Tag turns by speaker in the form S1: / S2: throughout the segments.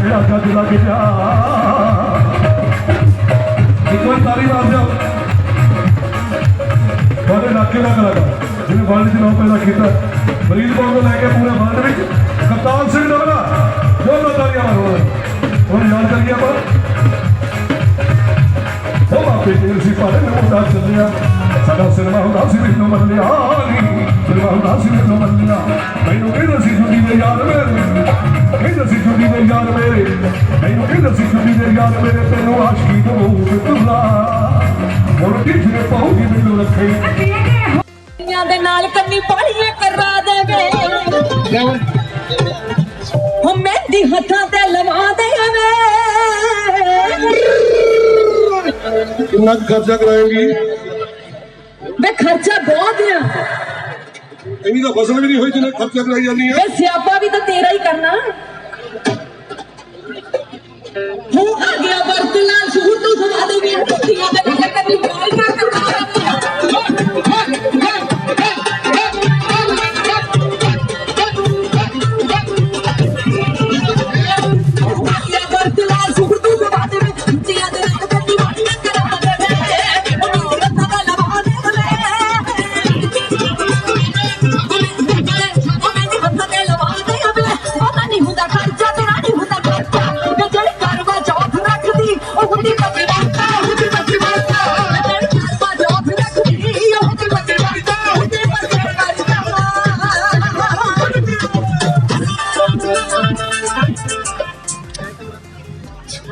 S1: ਕਿਹੜਾ ਲੱਗ ਗਿਆ ਇੱਕ ਵਾਰ ਤਾਰੀ ਮਾਰ ਦਿਓ ਤੁਹਾਡੇ ਇਲਾਕੇ ਦਾ ਕਲਾਕਾਰ ਜਿਹਨੇ ਵਰਲਡ ਚ ਨਾਮ ਪੈਦਾ ਕੀਤਾ ਫਰੀਦਕੋਟ ਤੋਂ ਲੈ ਕੇ ਪੂਰੇ ਵਰਲਡ ਵਿੱਚ ਕਪਤਾਨ ਸਿੰਘ ਨਵਲਾ ਦੋਨੋਂ ਤਾਰੀਆਂ ਮਾਰੋ ਉਹ ਯਾਦ ਕਰੀਏ ਆਪਾਂ ਉਹ ਮਾਪੇ ਜੀ ਸੀ ਪਾਲੇ ਨੂੰ ਮੁੰਡਾ ਚੱਲਿਆ ਸਾਡਾ ਸਿਨੇਮਾ ਹੁੰਦਾ ਸੀ ਮੈਨੂੰ ਮੱਲਿਆ ਨੀ ਸਿਨੇਮਾ ਹੁੰਦਾ ਸੀ ਮੈਨੂੰ ਮੱਲਿਆ ਮੈਨੂੰ ਕਹਿੰਦਾ ਸੀ ਛੁੱਟੀ ਦੇ ਯਾਰ ਮੇਰੇ। ਕਹਿੰਦਾ ਸੀ ਛੁੱਟੀ ਦੇ ਯਾਰ ਮੇਰੇ। ਮੈਨੂੰ ਕਹਿੰਦਾ ਸੀ ਛੁੱਟੀ ਦੇ ਯਾਰ ਮੇਰੇ ਤੈਨੂੰ ਆਸ਼ਕੀ ਤੋਂ ਤੁਲਾ ਹੁਣ ਕਿਛੇ ਪਾਉਗੀ ਮੈਨੂੰ ਰੱਖੇ।
S2: ਦੇ ਨਾਲ ਕੰਨੀ ਪਾਣੀਆਂ ਕਰਾ ਦੇਵੇ। ਹੋ ਮਹਿੰਦੀ ਹੱਥਾਂ ਤੇ ਲਵਾ ਦੇਵੇ।
S1: ਕਿੰਨਾ ਖਰਚਾ ਕਰਾਏਗੀ? ਇੰਨੀ ਤਾਂ ਫਸਲ ਵੀ ਨਹੀਂ ਹੋਈ ਜਿੰਨਾ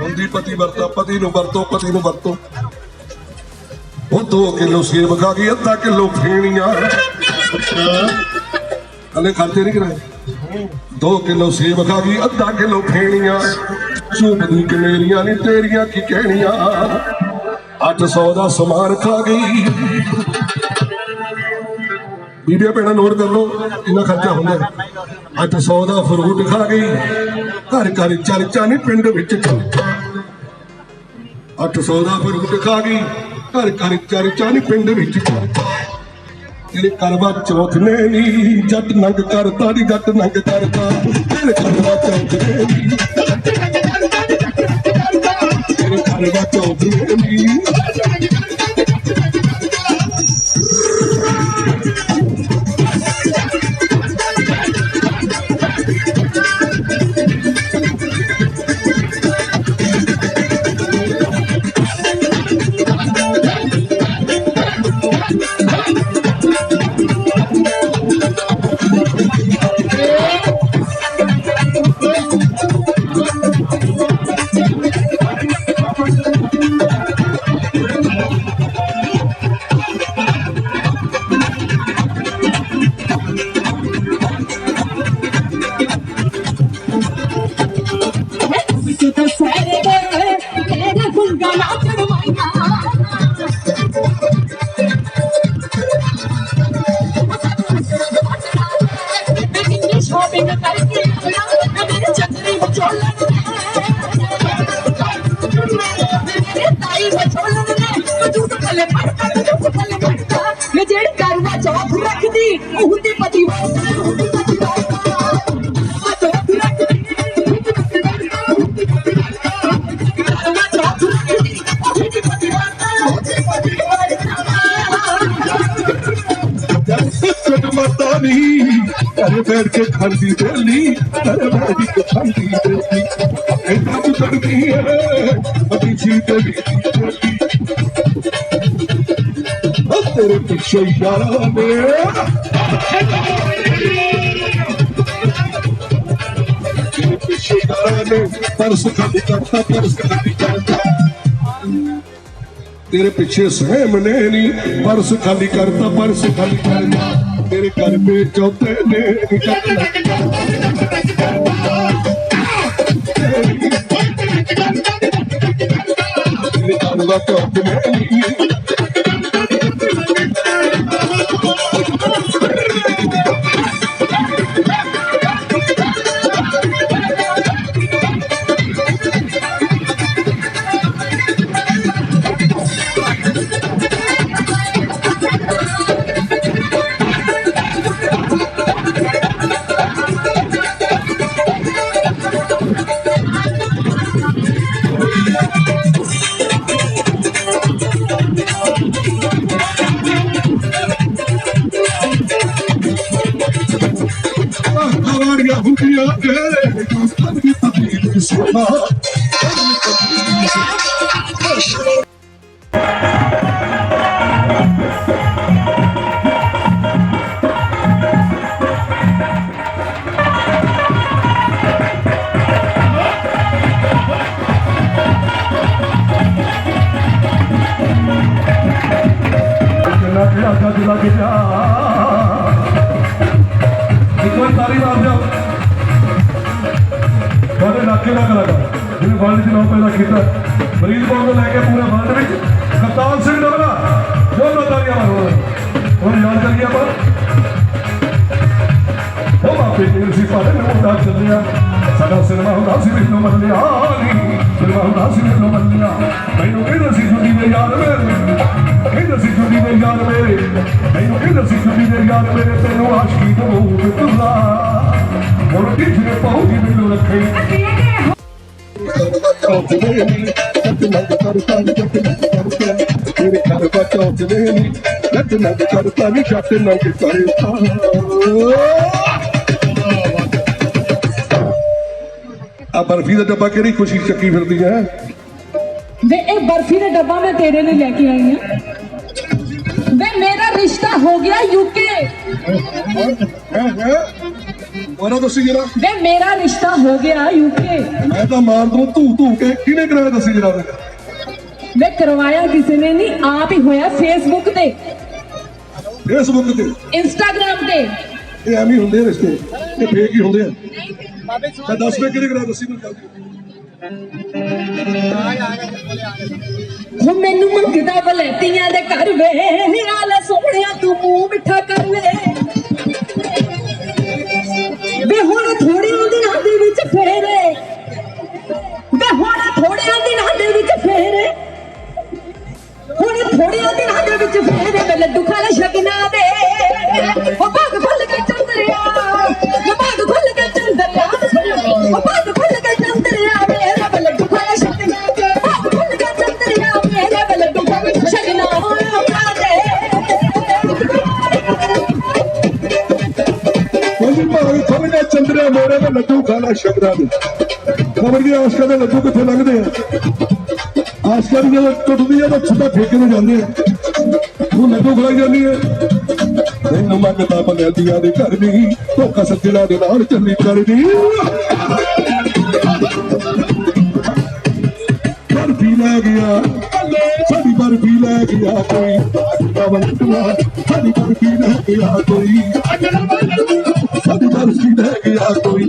S2: ਹੁੰਦੀ ਪਤੀ ਵਰਤਾ, ਪਤੀ
S1: ਨੂੰ ਵਰਤੋ, ਪਤੀ ਨੂੰ ਵਰਤੋ। ਉਹ 2 ਕਿਲੋ ਸੇਬ ਖਾ ਗਈ, ਅੱਧਾ ਕਿਲੋ ਫੇਣੀਆਂ। ਹਲੇ ਖਰਚੇ ਨਹੀਂ ਕਰਾਏ। 2 ਕਿਲੋ ਸੇਬ ਖਾ ਗਈ, ਅੱਧਾ ਕਿਲੋ ਫੇਣੀਆਂ। ਝੂਮਦੀ ਕਮੇਰੀਆਂ ਨਹੀਂ ਤੇਰੀਆਂ ਕੀ ਕਹਿਣੀਆਂ। 800 ਦਾ ਸਮਾਨ ਖਾ ਗਈ। ਵੀਡੀਓ ਪੈਣਾ ਨੋਟ ਕਰ ਲਓ, ਇੰਨਾ ਖਰਚਾ ਹੁੰਦਾ ਹੈ। 800 ਦਾ ਫਰੂਟ ਖਾ ਗਈ। ਘਰ ਘਰ ਚਰਚਾ ਨਹੀਂ ਪਿੰਡ ਵਿੱਚ ਚਰਚਾ 800 ਦਾ ਫਰੂਟ ਖਾ ਗਈ। ਘਰ ਘਰ ਚਰਚਾ ਨਹੀਂ ਪਿੰਡ ਵਿੱਚ ਚਰਚਾ ਤੇਰੇ ਕਰਵਾ ਚੌਥ ਨੇ ਨੀ, ਜੱਟ ਨੰਗ ਕਰਤਾ ਦੀ ਜੱਟ ਨੰਗ ਕਰਤਾ ਤੇਰੇ ਕਰਵਾ ਚੌਥ ਨੇ ਨੀ ਤੇਰੇ ਕਰਵਾ ਚੌਥ ਨੇ ਨੀ। ਬੈਠ ਕੇ ਖਾਂਦੀ ਦੇਲੀ ਘਰੇ ਬੈਠ ਕੇ ਖਾਂਦੀ ਦੇਲੀ ਐਡਾ ਤੂੰ ਕਰਦੀ ਹੈ ਅਭੀ ਜੀ ਤੇ ਵੀ ਉਹ ਤੇਰੇ ਪਿੱਛੇ ਯਾਰਾਂ ਨੇ ਤੇਰੇ ਪਿੱਛੇ ਯਾਰਾਂ ਨੇ ਪਰਸ ਖਾਲੀ ਕਰਤਾ ਪਰਸ ਖਾਲੀ ਕਰਤਾ ਤੇਰੇ ਤੇਰੇ ਘਰ ਮੇ ਚੌਥੇ ਨੇ ਤੇਰੇ ਘਰ ਦਾ ਚੌਥੇ ਨੇ। ਤਬੀਰ ਸੁਣਾ ਕਿੰਨਾ ਕਿਹੜਾ ਗੱਜ ਲੱਗ ਜਾ ਇੱਕ ਵਾਰ ਤਾਰੀ ਮਾਰ ਤੁਹਾਡੇ ਇਲਾਕੇ ਦਾ ਕਲਾਕਾਰ ਜਿਹਨੇ ਵਰਲਡ ਚ ਨਾਮ ਪੈਦਾ ਕੀਤਾ। ਮਰੀਜ਼ ਤੋਂ ਲੈ ਕੇ ਪੂਰੇ ਵਰਲਡ ਵਿੱਚ ਕਪਤਾਨ ਸਿੰਘ ਡਬਲਾ ਜੋਰ ਤਾਰੀਆਂ ਮਾਰੋ। ਹੁਣ ਯਾਦ ਕਰੀਏ ਆਪਾਂ। ਉਹ ਬਾਪੇ ਤੇਰੇ ਸੀ ਪਾੜੇ ਨੂੰ ਮੁੰਡਾ ਚੱਲਿਆ। ਸਾਡਾ ਸਿਨੇਮਾ ਹੁੰਦਾ ਸੀ ਮੈਨੂੰ ਮੱਲਿਆ ਨੀ ਸਿਨੇਮਾ ਹੁੰਦਾ ਸੀ ਮੈਨੂੰ ਮੱਲਿਆ ਮੈਨੂੰ ਕਹਿੰਦੇ ਸੀ ਛੁੱਟੀ ਦੇ ਯਾਰ ਮੇਰੇ। ਕਹਿੰਦਾ ਸੀ ਛੁੱਟੀ ਦੇ ਯਾਰ ਮੇਰੇ। ਮੈਨੂੰ ਕਹਿੰਦਾ ਸੀ ਛੁੱਟੀ ਦੇ ਯਾਰ ਮੇਰੇ। ਤੈਨੂੰ ਆਸ਼ਕੀ ਤੋਂ ਬਹੁਤ ਤੁਲਾ ਆ ਬਰਫੀ ਦਾ ਡੱਬਾ ਕਿਹੜੀ ਖੁਸ਼ੀ ਚੱਕੀ ਫਿਰਦੀ ਹੈ
S2: ਵੇ ਇਹ ਬਰਫੀ ਦਾ ਡੱਬਾ ਮੈਂ ਤੇਰੇ ਲਈ ਲੈ ਕੇ ਆਈ ਹਾਂ ਵੇ ਮੇਰਾ ਰਿਸ਼ਤਾ ਹੋ ਗਿਆ ਯੂਕੇ
S1: ਹੈ ਹੈ ਉਹਨਾਂ ਦੱਸੀ ਜਰਾ।
S2: ਵੇ ਮੇਰਾ ਰਿਸ਼ਤਾ ਹੋ ਗਿਆ ਯੂਕੇ
S1: ਮੈਂ ਤਾਂ ਮਾਰ ਦੂੰ ਧੂ ਧੂ ਕੇ ਕਿਹਨੇ ਕਰਾਇਆ ਦੱਸੀ ਜਰਾ
S2: ਵੇ ਕਰਵਾਇਆ ਕਿਸੇ ਨੇ ਨਹੀਂ ਆਪ ਹੀ ਹੋਇਆ ਫੇਸਬੁੱਕ ਤੇ।
S1: ਫੇਸਬੁੱਕ ਤੇ?
S2: ਇੰਸਟਾਗ੍ਰam ਤੇ।
S1: ਇਹ ਐਵੇਂ ਹੁੰਦੇ ਰਿਸ਼ਤੇ। ਇਹ ਫੇਕ ਹੀ ਹੁੰਦੇ ਆ। ਮੈਂ ਦੱਸ ਵੇ ਕਿਹਨੇ ਕਰਾਇਆ ਦੱਸੀ ਮੈਨੂੰ ਜਲਦੀ।
S2: ਹੁਣ ਮੈਨੂੰ ਮੰਗਦਾ ਬਲੈਤੀਆਂ ਦੇ ਘਰ ਵੇ ਹਾਲੇ ਸੋਹਣਿਆ ਤੂੰ ਮੂੰਹ ਮਿੱਠਾ ਕਰ ਵੇ ਵੇ ਹੁਣ ਥੋੜਿਆਂ ਦਿਨਾਂ ਦੇ ਵਿੱਚ ਫੇਰੇ। ਵੇ ਹੁਣ ਥੋੜਿਆਂ ਦਿਨਾਂ ਦੇ ਵਿੱਚ ਫੇਰੇ। ਹੁਣ ਥੋੜਿਆਂ ਦਿਨਾਂ ਦੇ ਵਿੱਚ ਫੇਰੇ। ਵੇ ਲੱਡੂ ਖਾ ਲੈ ਲੱਡੂ
S1: ਖਾਣਾ ਸ਼ਬਦਾਂ ਦੇ। ਖਬਰ ਦੀ ਆਸ਼ਕਾ ਦੇ ਲੱਡੂ ਕਿੱਥੇ ਲੰਘਦੇ ਆ। ਆਸ਼ਕਾ ਦੀ ਜਦੋਂ ਟੁੱਟਦੀ ਆ ਤਾਂ ਛੁੱਟਾ ਠੇਕੇ ਨੂੰ ਜਾਂਦੇ ਆ। ਉਹ ਲੱਡੂ ਖਲਾਈ ਜਾਂਦੀ ਹੈ ਮੈਨੂੰ ਮੰਗਦਾ ਬਨਿਆਦੀਆਂ ਦੇ ਘਰ ਨਹੀਂ ਧੋਖਾ ਸੱਜਣਾ ਦੇ ਨਾਲ ਚੱਲੀ ਕਰਦੀ। ਬਰਫੀ ਲੈ ਗਿਆ, ਸਾਡੀ ਬਰਫੀ ਲੈ ਗਿਆ ਕੋਈ। ਪਵਨ ਤੁਆ ਸਾਡੀ ਬਰਫੀ ਲੈ ਗਿਆ ਕੋਈ। ਸਾਡੀ ਬਰਫੀ ਲੈ ਗਿਆ ਕੋਈ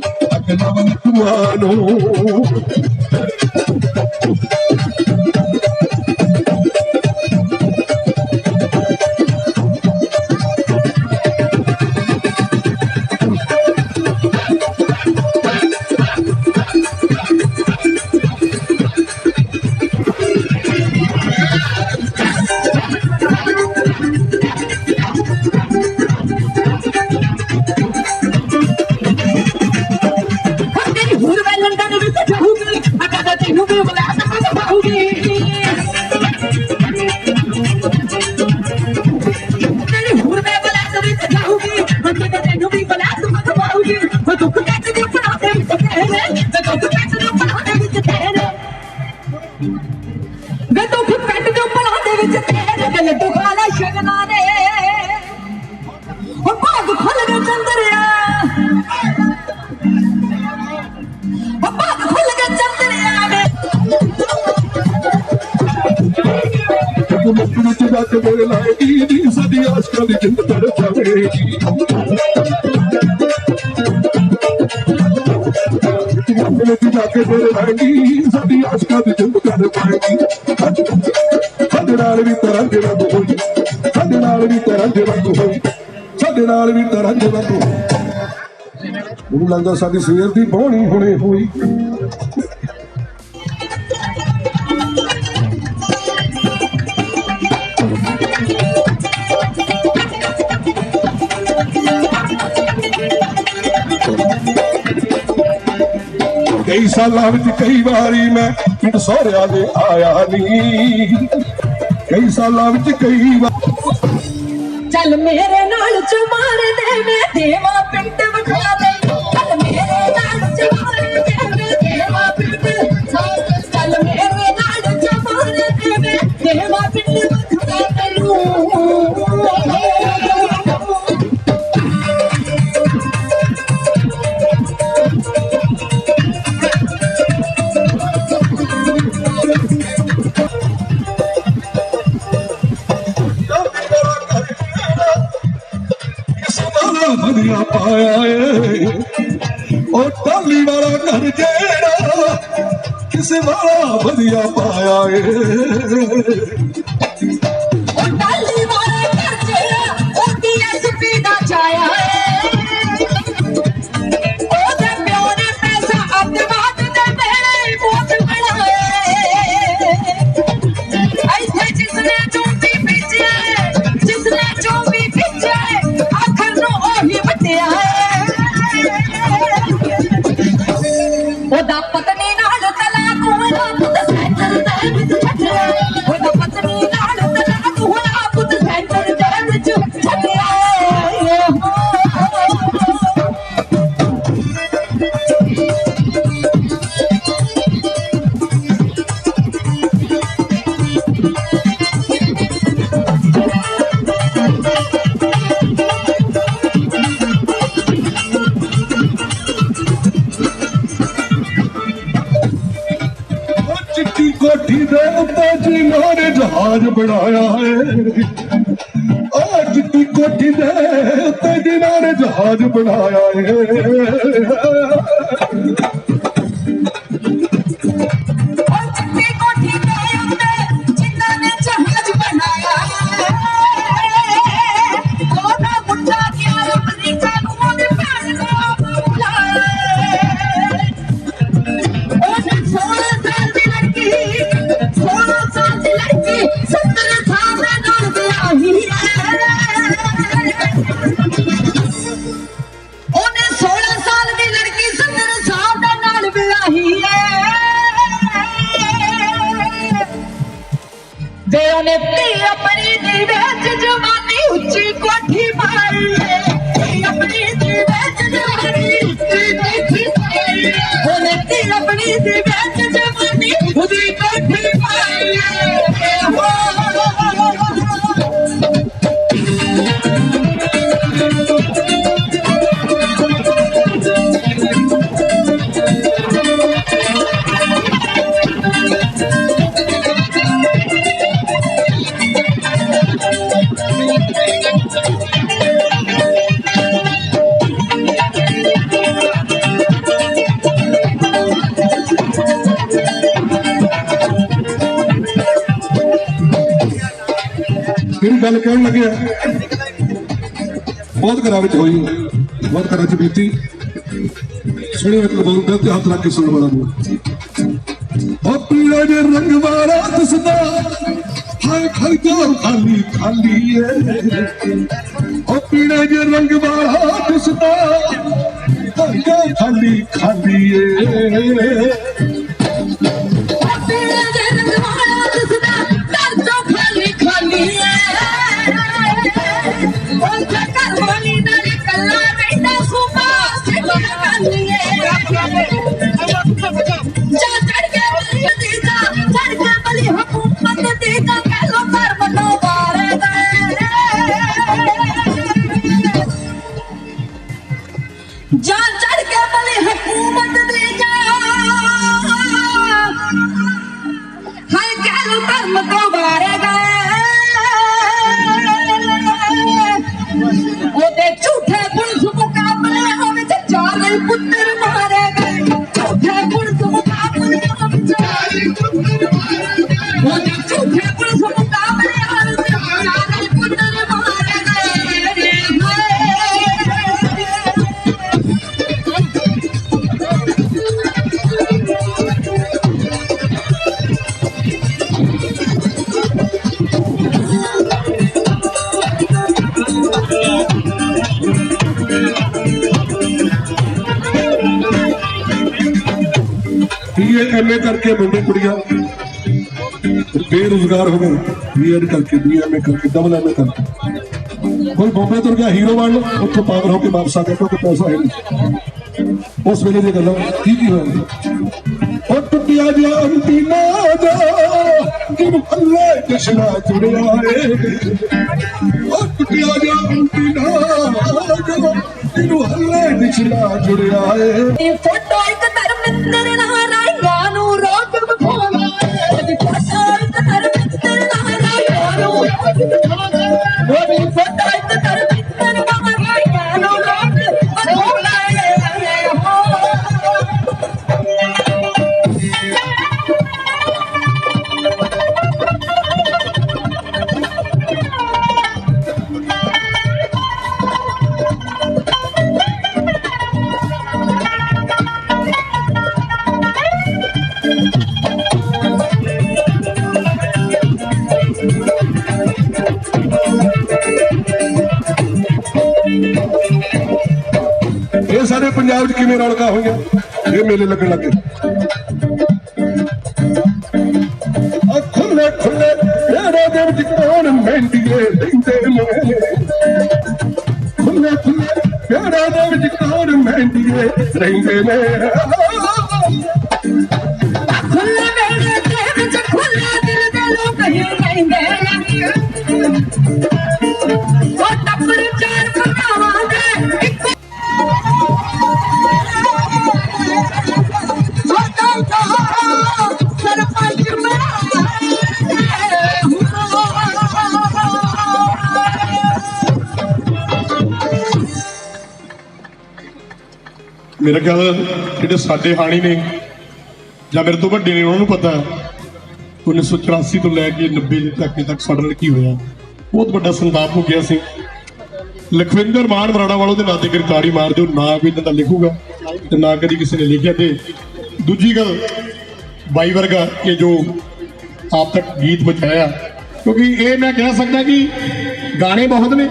S1: ਮੁੱਕ ਮੇਰੇ ਲਾਏਗੀ ਨੀ, ਸਾਡੀ ਆਸ਼ਕਾਂ ਦੀ ਜਿੰਦ ਤੜ ਜਾਵੇਗੀ ਮੁੱਕ ਵਿੱਚ ਜਾ ਕੇ ਮੇਰੇ ਲਾਏਗੀ ਸਾਡੀ ਆਸ਼ਕਾਂ ਦੀ ਜਿੰਦ ਤੜ ਪਾਏਗੀ ਸਾਡੇ ਨਾਲ ਵੀ ਤਰ੍ਹਾਂ ਦੇ ਰੰਗ ਹੋਈ, ਸਾਡੇ ਨਾਲ ਵੀ ਤਰ੍ਹਾਂ ਦੇ ਰੰਗ ਹੋਈ, ਸਾਡੇ ਨਾਲ ਵੀ ਤਰ੍ਹਾਂ ਦੇ ਰੰਗ ਹੋਈ। ਮੈਨੂੰ ਲੱਗਦਾ ਸਾਡੀ ਸਵੇਰ ਦੀ ਬਹੁਣੀ ਹੁਣੇ ਹੋਈ। ਕਈ ਸਾਲਾਂ ਵਿੱਚ ਕਈ ਵਾਰੀ ਮੈਂ ਪਿੰਡ ਸਹੁਰਿਆਂ ਦੇ ਆਇਆ ਨਹੀਂ। ਕਈ ਸਾਲਾਂ ਵਿੱਚ ਕਈ ਵਾਰ
S2: ਚੱਲ ਮੇਰੇ ਨਾਲ ਚੁਮਾਰ ਦੇ ਮੈਂ ਦੇਵਾ ਪਿੰਡ ਵਿਖਾ ਦੇ
S1: ਵਾਲਾ
S2: بڻايا اڄ تڏهن جهاز بڻايا ਦੇ ਉਹਨੇ ਧੀ ਆਪਣੀ ਦੀ ਵਿੱਚ ਜਵਾਨੀ ਉੱਚੀ ਕੋਠੀ ਮਾਰੀ ਹੈ ਧੀ ਆਪਣੀ ਦੀ ਵਿੱਚ ਜਵਾਨੀ ਉੱਚੀ ਕੋਠੀ ਮਾਰੀ ਹੈ ਉਹਨੇ ਧੀ ਆਪਣੀ ਦੀ ਵਿੱਚ ਜਵਾਨੀ ਉੱਚੀ ਕੋਠੀ ਮਾਰੀ ਹੈ
S1: ਮੇਰੀ ਗੱਲ ਕਹਿਣ ਲੱਗਿਆ। ਬਹੁਤ ਘਰਾਂ ਵਿੱਚ ਹੋਈ। ਬਹੁਤ ਘਰਾਂ ਚ ਬੀਤੀ। ਸੁਣਿਓ ਇੱਕ ਬੋਲਦਾ ਤੇ ਹੱਥ ਰੱਖ ਕੇ ਸੁਣ ਵਾਲਾ ਬੋਲ ਉਹ ਪੀਲਾ ਜੇ ਰੰਗ ਵਾਲਾ ਦਿਸਦਾ। ਹਾਏ ਖਲਕੋ ਖਾਲੀ ਖਾਲੀ ਏ। ਉਹ ਪੀਲੇ ਜੇ ਰੰਗ ਵਾਲਾ ਦਿਸਦਾ। ਖਲਕੋ ਖਾਲੀ ਖਾਲੀ ਏ।
S2: ਜਾਨ ਚੜ ਕੇ ਬਲੀ ਹਕੂਮਤ ਦੀ ਜਾ ਹਾਏ ਕਹਿ ਧਰਮ ਤੋਂ ਬਾਰੇ ਗਏ ਉਹਦੇ ਝੂਠੇ ਪੁਲਿਸ ਮੁਕਾਬਲੇ ਵਿੱਚ ਚਾਰੇ ਪੁੱਤਰ ਮਾਰੇ।
S1: ਬੀਏ ਕਰਕੇ ਮੁੰਡੇ ਕੁੜੀਆਂ ਬੇਰੁਜ਼ਗਾਰ ਹੋ ਗਏ ਬੀਐਡ ਕਰਕੇ ਬੀਐਮਏ ਕਰਕੇ ਡਬਲ ਐਮਏ ਕਰਕੇ। ਕੋਈ ਬੰਬੇ ਤੋਂ ਗਿਆ ਹੀਰੋ ਬਣ ਉੱਥੋਂ ਪਾਗਲ ਹੋ ਕੇ ਵਾਪਸ ਆ ਗਿਆ ਕਿਉਂਕਿ ਪੈਸਾ ਹੈ ਨਹੀਂ। ਉਸ ਵੇਲੇ ਦੀ ਗੱਲਾਂ, ਕੀ ਕੀ ਹੋਇਆ? ਉਹ ਟੁੱਟਿਆ ਜਿਹਾ ਅੰਤੀਨਾ ਦਾ ਕਿ ਮੁਹੱਲੇ ਜਸ਼ਨਾ ਜੁੜਿਆ ਏ। ਉਹ ਟੁੱਟਿਆ ਜਿਹਾ ਅੰਤੀਨਾ ਦਾ ਕਿ ਮੁਹੱਲੇ ਜਸ਼ਨਾ ਜੁੜਿਆ ਏ।
S2: ਫੋਟੋ ਇੱਕ ਧਰਮਿੰਦਰ ਨਾਲ
S3: ਪੰਜਾਬ 'ਚ ਕਿਵੇਂ ਰੌਣਕਾਂ ਹੋਈਆਂ ਇਹ ਮੇਲੇ ਲੱਗਣ ਲੱਗੇ। ਆ ਖੁੱਲੇ ਖੁੱਲੇ ਜਿਹੜੇ ਦੇ ਵਿੱਚ ਕੌਣ ਮਹਿੰਦੀਏ ਲੈਂਦੇ ਨੇ ਖੁੱਲੇ ਖੁੱਲੇ ਜਿਹੜੇ ਦੇ ਵਿੱਚ ਕੌਣ ਮਹਿੰਦੀਏ ਰਹਿੰਦੇ ਨੇ ਮੇਰੇ ਖਿਆਲ ਜਿਹੜੇ ਸਾਡੇ ਹਾਣੀ ਨੇ ਜਾਂ ਮੇਰੇ ਤੋਂ ਵੱਡੇ ਨੇ, ਉਹਨਾਂ ਨੂੰ ਪਤਾ 1984 ਤੋਂ ਲੈ ਕੇ 90 ਦੇ ਤੱਕ ਤੱਕ ਸਾਡੇ ਨਾਲ ਕੀ ਹੋਇਆ। ਬਹੁਤ ਵੱਡਾ ਸੰਤਾਪ ਹੋ ਗਿਆ ਸੀ। ਲਖਵਿੰਦਰ ਮਾਨ ਮਰਾੜਾ ਵਾਲੋ ਦੇ ਨਾਂ ਤੇ ਗ੍ਰਿਫਤਾਰੀ ਮਾਰ ਦਿਓ, ਨਾ ਕੋਈ ਇਹਨਾਂ ਦਾ ਲਿਖੂਗਾ ਤੇ ਨਾ ਕਦੀ ਕਿਸੇ ਨੇ ਲਿਖਿਆ ਤੇ ਦੂਜੀ ਗੱਲ, ਬਾਈ ਵਰਗਾ ਇਹ ਜੋ ਆਪ ਤੱਕ ਗੀਤ ਬਚਾਇਆ ਕਿਉਂਕਿ ਇਹ ਮੈਂ ਕਹਿ ਸਕਦਾ ਕਿ ਗਾਣੇ ਬਹੁਤ ਨੇ,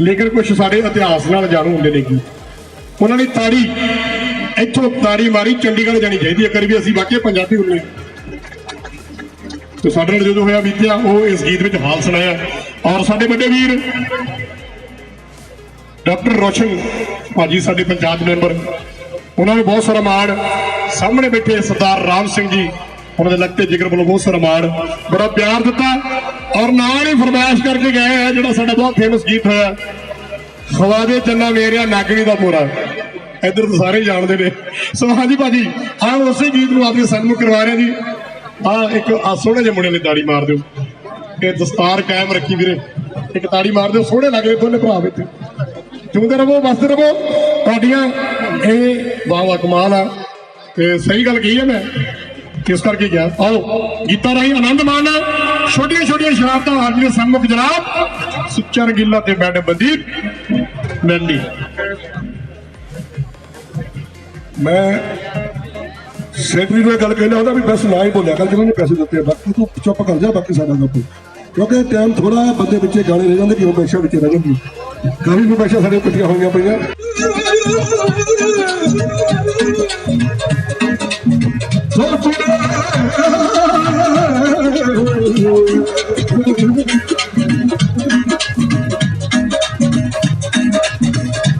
S3: ਲੇਕਿਨ ਕੁਝ ਸਾਡੇ ਇਤਿਹਾਸ ਨਾਲ ਜਾਣੂ ਹੁੰਦੇ ਨੇ ਕੀ ਉਹਨਾਂ ਨੇ ਤਾੜੀ, ਇੱਥੋਂ ਤਾੜੀ ਮਾਰੀ, ਚੰਡੀਗੜ੍ਹ ਜਾਣੀ ਚਾਹੀਦੀ ਹੈ। ਕਰੀ ਵੀ ਅਸੀਂ ਵਾਕਿਆ ਪੰਜਾਬੀ ਹੁੰਦੇ ਹਾਂ। ਤੇ ਸਾਡੇ ਨਾਲ ਜਦੋਂ ਹੋਇਆ ਬੀਤਿਆ, ਉਹ ਇਸ ਗੀਤ ਵਿੱਚ ਹਾਲ ਸੁਣਾਇਆ। ਔਰ ਸਾਡੇ ਵੱਡੇ ਵੀਰ, ਡਾਕਟਰ ਰੋਸ਼ਨ, ਭਾਜੀ ਸਾਡੇ ਪੰਚਾਇਤ ਮੈਂਬਰ, ਉਹਨਾਂ ਨੂੰ ਬਹੁਤ ਸਾਰਾ ਮਾਣ ਸਾਹਮਣੇ ਬੈਠੇ ਸਰਦਾਰ ਰਾਮ ਸਿੰਘ ਜੀ। ਉਹਨਾਂ ਦੇ ਲੱਗਤੇ ਜਿਗਰ ਵੱਲੋਂ ਬਹੁਤ ਸਾਰਾ ਮਾਣ ਬੜਾ ਪਿਆਰ ਦਿੱਤਾ। ਔਰ ਨਾਲ ਹੀ ਫਰਮਾਇਸ਼ ਕਰਕੇ ਗਏ ਆ ਜਿਹੜਾ ਸਾਡਾ ਬਹੁਤ ਫੇਮਸ ਗੀਤ ਹੋਇਆ ਖਵਾਦੇ ਦੇ ਚੰਨਾ ਮੇਰਿਆ ਨਾਗਣੀ ਦਾ ਮੋਰਾ ਇੱਧਰ ਤਾਂ ਸਾਰੇ ਜਾਣਦੇ ਨੇ। ਸੋ ਹਾਂਜੀ ਭਾਜੀ ਆਹ ਉਸੇ ਗੀਤ ਨੂੰ ਆਪਦੇ ਸਨਮੁਖ ਕਰਵਾ ਰਹੇ ਜੀ। ਆਹ ਇੱਕ ਆ ਸੋਹਣੇ ਜਿਹੇ ਮੁੰਡੇ ਨੇ ਤਾੜੀ ਮਾਰ ਦਿਓ। ਇਹ ਦਸਤਾਰ ਕਾਇਮ ਰੱਖੀ ਵੀਰੇ। ਇੱਕ ਤਾੜੀ ਮਾਰ ਦਿਓ, ਸੋਹਣੇ ਲੱਗਦੇ ਦੋਨੇ ਭਰਾ ਵਿੱਚ ਜਿਉਂਦੇ ਰਹੋ, ਵਸਦੇ ਰਹੋ। ਤੁਹਾਡੀਆਂ ਇਹ ਵਾਹ ਕਮਾਲ ਆ। ਤੇ ਸਹੀ ਗੱਲ ਕਹੀ ਹੈ ਮੈਂ। ਕਿਸ ਕਰਕੇ ਗਿਆ ਆਓ, ਗੀਤਾਂ ਰਾਹੀਂ ਆਨੰਦ ਮਾਣਨਾ ਛੋਟੀਆਂ ਛੋਟੀਆਂ ਸ਼ਰਾਰਤਾਂ ਹਾਜ਼ਰ ਸਨਮੁਖ ਜਨਾਬ। ਸੁੱਚਾ ਰੰਗੀਲਾ ਤੇ ਮੈਡਮ ਬਦੀਪ ਨੰਦੀ ਮੈਂ ਸੈਕਟਰੀ ਨੂੰ ਇਹ ਗੱਲ ਕਹਿੰਦਾ ਹੁੰਦਾ ਵੀ ਬਸ ਨਾ ਹੀ ਬੋਲਿਆ ਕਰ ਜਿਹਨਾਂ ਨੇ ਪੈਸੇ ਦਿੱਤੇ ਬਾਕੀ ਤੂੰ ਚੁੱਪ ਕਰ ਜਾ, ਬਾਕੀ ਸਾਡਾ ਗੱਪ ਕਿਉਂਕਿ ਟਾਈਮ ਥੋੜਾ ਹੈ ਬੰਦੇ ਵਿੱਚੇ ਗਾਣੇ ਰਹਿ ਜਾਂਦੇ ਕਿ ਉਹ ਪੈਸਾ ਵਿੱਚ ਰਹਿ ਜਾਂਦੀ। ਕਾਫੀ ਵੀ ਪੈਸਾ ਸਾਡੇ ਇਕੱਠੀਆਂ ਹੋਈਆਂ ਪਈਆਂ।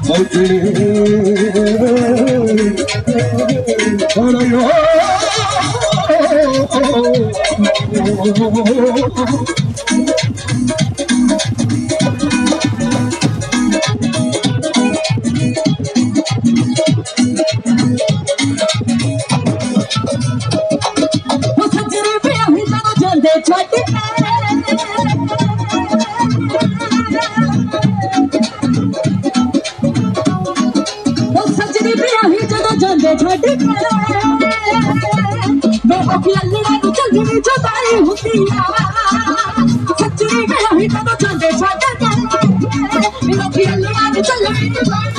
S2: ਉਹ ਸੱਜਰੇ ਵਿਆਹੀ ਜਦੋਂ ਜਾਂਦੇ ਛੱਡ ਉਹ ਚੱਲਣੀ ਜਦੋਂ ਜਾਂਦੇ ਛੱਡ ਮੈਂ ਉਹ ਲੱਲੜਾ ਨੂੰ ਚੱਲਣੀ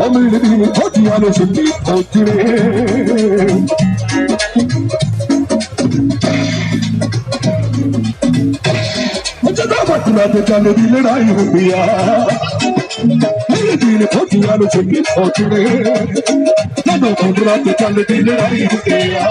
S3: ਅਮੀਰ ਦੀ ਫੌਜੀਆਂ ਨੂੰ ਛੁੱਟੀ ਪਹੁੰਚਣੇ ਜਦੋਂ ਬਟਨਾ ਤੇ ਚੱਲ ਦੀ ਲੜਾਈ ਹੁੰਦੀ ਆ ਮੇਰੇ ਦਿਨ ਫੌਜੀਆਂ ਨੂੰ ਛੁੱਟੀ ਪਹੁੰਚਣੇ ਜਦੋਂ ਬਟਨਾ ਤੇ ਚੱਲ ਦੀ ਲੜਾਈ ਹੁੰਦੀ ਆ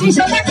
S2: Deixa
S1: eu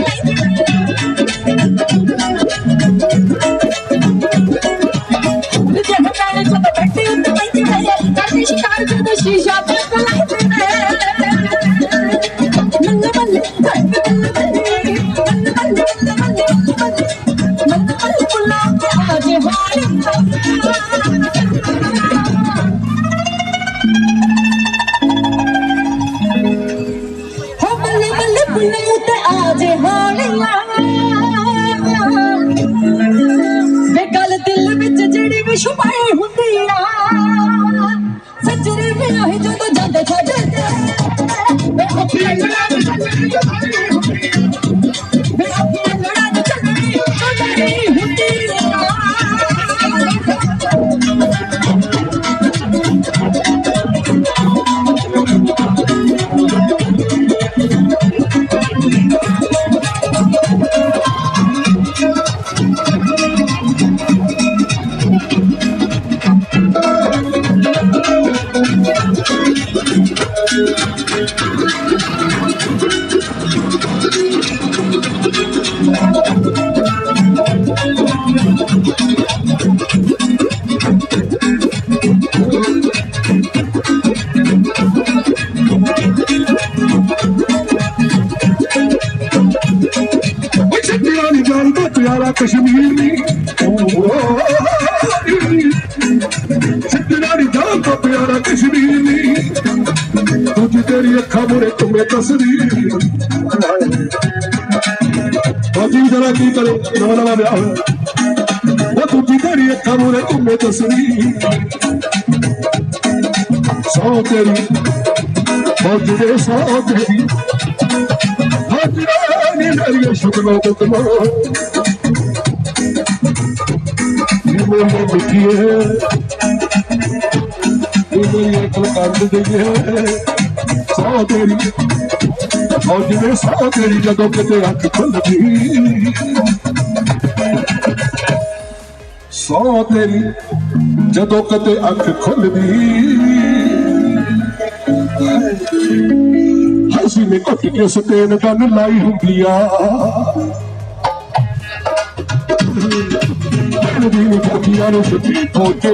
S1: ਛੱਡਿਆ ਨੀ ਜਾਨ ਤੋਂ ਪਿਆਰਾ ਕਸ਼ਮੀਰ ਨੀ ਤੁਝ ਤੇਰੀ ਅੱਖਾਂ ਮੁਰੇ ਤੁਮੇ ਤਸਵੀਰ ਬਾਜੀ ਜਰਾ ਕੀ ਕਰੇ ਨਵਾਂ ਨਵਾਂ ਵਿਆਹ ਹੋਇਆ ਉਹ ਤੁਝ ਤੇਰੀ ਅੱਖਾਂ ਮੁਰੇ ਤੁਮੇ ਤਸਵੀਰ ਸੌ ਤੇਰੀ ਫੌਜ ਦੇ ਸੌ ਤੇਰੀ ਹਾਜ਼ਰਾਨੀ ਮੇਰੀ ਸ਼ੁਕਰੋ ਤੁਮੋ ਇਹ ਮੇਰੀ ਮਿੱਠੀ ਹੈ ਇਹ ਮੇਰੀ ਅਕਲ ਕੰਦ ਦੇ ਹੈ ਤੇਰੀ ਫੌਜ ਦੇ ਸੌ ਤੇਰੀ ਜਦੋਂ ਕਿਤੇ ਅੱਖ ਖੁੱਲਦੀ ਸੌ ਤੇਰੀ ਜਦੋਂ ਕਿਤੇ ਅੱਖ ਖੁੱਲਦੀ ਹਸੀ ਨੇ ਘੁੱਟ ਕੇ ਸਤੇਨ ਕੰਨ ਲਾਈ ਹੁੰਦੀ ਆ ਨਦੀ ਨੂੰ ਫੋਕੀਆਂ ਨੂੰ ਸੁੱਤੀ ਪਹੁੰਚੇ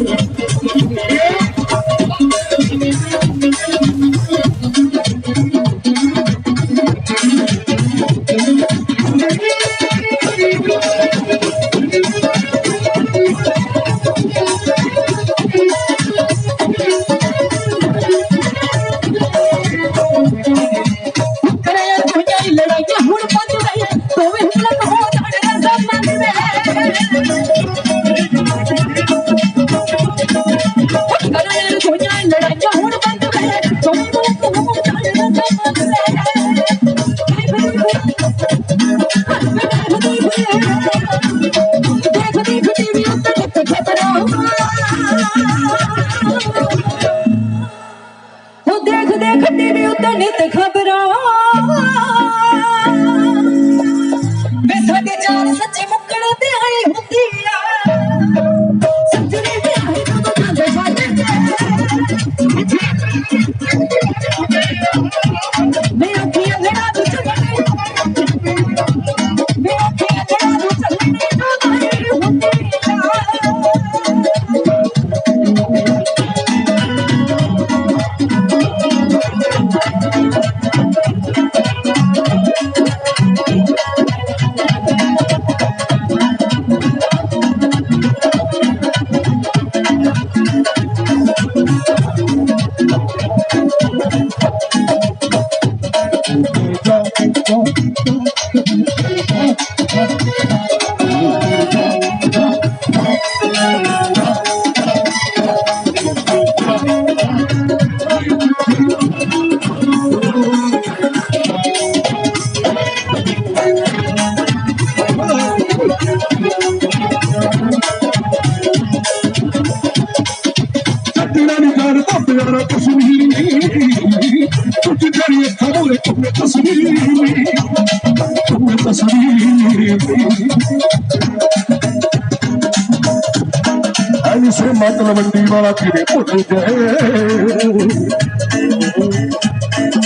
S1: ਐਸੇ ਮਤਲਬ ਵਾਲਾ ਕਿਵੇਂ ਭੁੱਲ ਗਏ?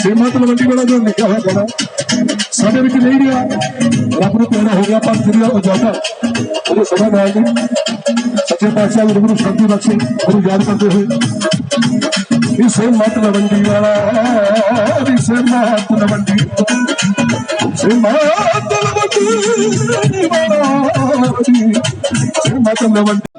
S1: ਸੇ ਮਤਲਬ ਵਾਲਾ ਜੋ ਲਿਖਿਆ ਹੋਇਆ ਗਾਣਾ ਸਾਡੇ ਵਿੱਚ ਨਹੀਂ ਰਿਹਾ। ਰੱਬ ਨੂੰ ਪਿਆਰਾ ਹੋ ਗਿਆ ਪਰ ਜਿਹੜਾ ਉਜਾੜਾ ਉਹਦੇ ਸਦਾ ਨਾਲ ਨਹੀਂ ਸੱਚੇ ਪਾਤਸ਼ਾਹ ਗੁਰੂ ਗ੍ਰੰਥ ਸਾਹਿਬ ਜੀ ਬਖਸ਼ੇ ਗੁਰੂ ਯਾਦ ਕਰਦੇ ਹੋਏ। ਇਸੇ ਮਤਲਬ ਵਾਲਾ ਇਸੇ ਮਤਲਬ ਮੰਡੀ